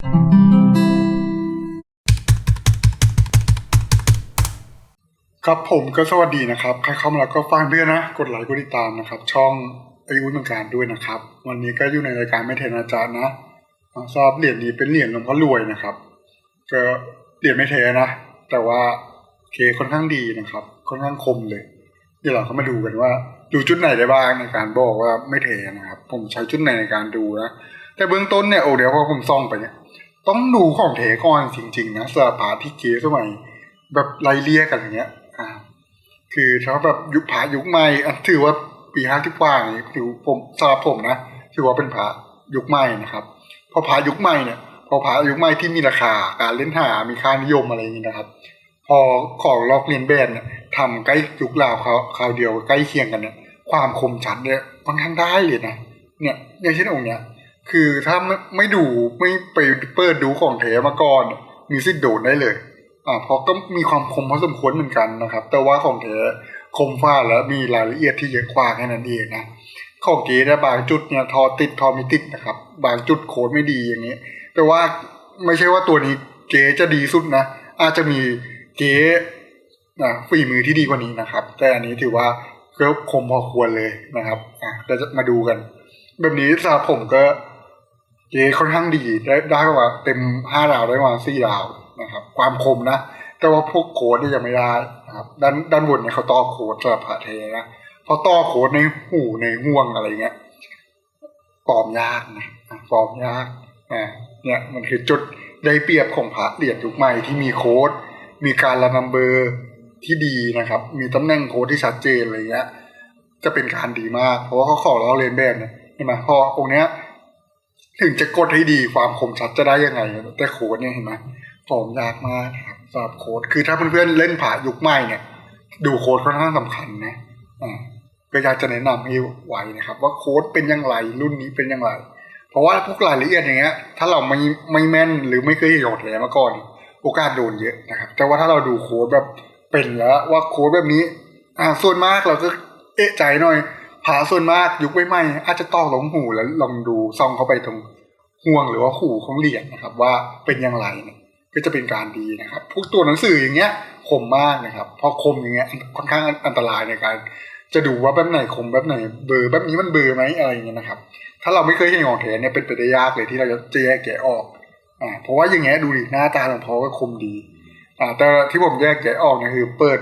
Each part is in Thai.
ครับผมก็สวัสดีนะครับ ใครเข้ามาแล้วก็ฟังด้วยนะ กดไลค์กดติดตามนะครับ ช่องอายุเหมือนกันด้วยนะครับ วันนี้ก็อยู่ในรายการไม่เทนอาจารย์นะอ่าทราบเหรียญนี้เป็นเหรียญหลวงพ่อรวยนะครับ ก็เหรียญไม่เทนะ แต่ว่าเคค่อนข้างดีนะครับ ค่อนข้างคมเลย เดี๋ยวเราก็มาดูกันว่าดูจุดไหนได้บ้างในการบอกว่าไม่เทนะครับ ผมใช้จุดไหนในการดูนะแต่เบื้องต้นเนี่ยโอ้เดี๋ยวพอผมซ่องไปเนี่ย ต้องดูของเทก่อนจริงๆนะสาพาที่เกสมัย แบบไล่เลี่ยกันอย่างเงี้ย อ่า คือถ้าแบบยุคผายุคใหม่อันถือว่าปีห้าที่กว่าอย่างนี้ถือผมสำหรับผมนะถือว่าเป็นผายุคใหม่นะครับพอผายุคใหม่เนี่ยพอผายุคใหม่ที่มีราคาการเล่นหามีค่านิยมอะไรอย่างนี้นะครับ พอของลอกเลียนแบบเนี่ยทำใกล้ยุคราวเขาคราวเดียวใกล้เคียงกันเนี่ยความคมชัดเนี่ยค่อนข้างได้เลยนะเนี่ยอย่างเช่นองค์เนี้ย คือถ้าไม่ไม่ดูไม่ไปเปิดดูของแท้มาก่อนมีสิทธิ์โดนได้เลย อ่าเพราะก็มีความคมพอสมควรเหมือนกันนะครับ แต่ว่าของแท้คมฟ้าแล้วมีรายละเอียดที่เยอะกว่าแค่นั้นเองนะของเก๋นี่ยบางจุดเนี่ยทอติดทอไม่ติดนะครับ บางจุดโค้ดไม่ดีอย่างนี้ แต่ว่าไม่ใช่ว่าตัวนี้เก๋จะดีสุดนะอาจจะมีเก๋อ่าฝีมือที่ดีกว่านี้นะครับ แต่อันนี้ถือว่าก็คมพอควรเลยนะครับอะเราจะมาดูกัน แบบนี้สำหรับผมก็ เจค่อนข้างดีได้ได้ว่าเต็มห้าดาวได้มาสี่ดาวนะครับ ความคมนะ แต่ว่าพวกโค้ดนี่ยังไม่ได้นะครับด้านด้านบนเนี่ยเขาต่อโค้ดสำหรับพระเทนะพอต่อโค้ดในหูในห่วงอะไรเงี้ยปลอมยากนะปลอมยากอ่าเนี่ยมันคือจุดได้เปรียบของพระเหรียญยุคใหม่ที่มีโค้ด มีการระนัมเบอร์ที่ดีนะครับ มีตำแหน่งโค้ดที่ชัดเจนอะไรเงี้ยจะเป็นการดีมาก เพราะว่าเขาขอเราเรียนแบบเนี่ยเห็นไหมพอองค์เนี้ย ถึงจะกดให้ดีความคมชัดจะได้ยังไง แต่โค้ดเนี่ยเห็นไหมฟอร์มยากมากครับสำหรับโค้ดคือถ้าเพื่อนๆเล่นผ่ายุคใหม่เนี่ย ดูโค้ดค่อนข้างสำคัญนะอ่าก็อยากจะแนะนำให้ไว้นะครับ ว่าโค้ดเป็นยังไงรุ่นนี้เป็นยังไงเพราะว่าพวกรายละเอียดอย่างเงี้ย ถ้าเราไม่ไม่แม่นหรือไม่เคยเห็นของแท้มาก่อนโอกาสโดนเยอะนะครับ แต่ว่าถ้าเราดูโค้ดแบบเป็นแล้วว่าโค้ดแบบนี้ อ่าส่วนมากเราก็เอะใจหน่อยผาส่วนมากยุคใหม่ๆอาจจะตอกหลงหูแล้วลองดูซองเข้าไปตรง ห่วงหรือว่าหูของเหรียญนะครับ ว่าเป็นอย่างไรเนี่ยก็จะเป็นการดีนะครับพวกตัวหนังสืออย่างเงี้ยคมมากนะครับ พอคมอย่างเงี้ยค่อนข้างอันตรายในการ จะดูว่าแบบไหนคมแบบไหนเบอร์แบบนี้มันเบอร์ไหมอะไรอย่างเงี้ยนะครับ ถ้าเราไม่เคยเห็นของแท้เนี่ยเป็นไปได้ยากเลยที่เราจะแยกแกะออกอ่าเพราะว่าอย่างเงี้ยดูดิหน้าตาหลวงพ่อก็คมดีอ่าแต่ที่ผมแยกแกะออกเนี่ยคือ เปิด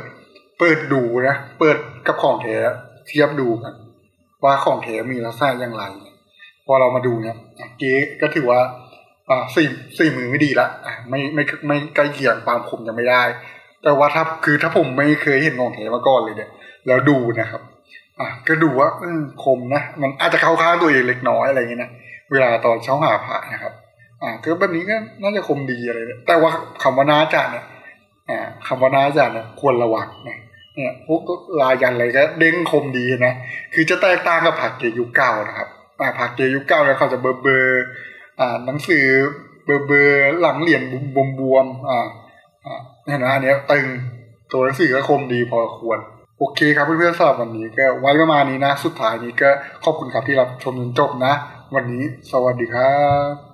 เปิดดูนะเปิดกับของแท้เทียบดูกันว่าของแท้มีลักษณะอย่างไรเพอเรามาดูเนี่ยเก๊ก็ถือว่าอ่าสี่สี่มือไม่ดีละไม่ไม่ไม่ใกล้เคียงความคมยังไม่ได้ แต่ว่าถ้าคือถ้าผมไม่เคยเห็นของแท้มาก่อนเลยเนี่ย แล้วดูนะครับ อะก็ดูว่าอืคมนะ มันอาจจะเข้าข้างตัวเองเล็กน้อยอะไรอย่างเงี้ยนะเวลาตอนเช้าหาพระนะครับ อ่าก็แบบนี้ก็น่าจะคมดีอะไรเนี่ยแต่ว่าคำว่านาจาเนี่ยอ่าคำว่านาจาเนี่ยควรระวังนะเนี่ยพวกลายยันอะไรก็เด้งคมดีนะ คือจะแตกต่างกับผักเกยุเก่านะครับ ผักเกยุคเก้าแล้วเขาจะเบอร์เบอร์อ่าหนังสือเบอร์เบอร์หลังเหรียญบวมบวมอ่าอ่าเห็นไหมอันเนี้ยตึงตัวหนังสือก็คมดีพอควร โอเคครับเพื่อนๆสำหรับวันนี้ก็ไว้ประมาณนี้นะ สุดท้ายนี้ก็ขอบคุณครับที่รับชมจนจบนะ วันนี้สวัสดีครับ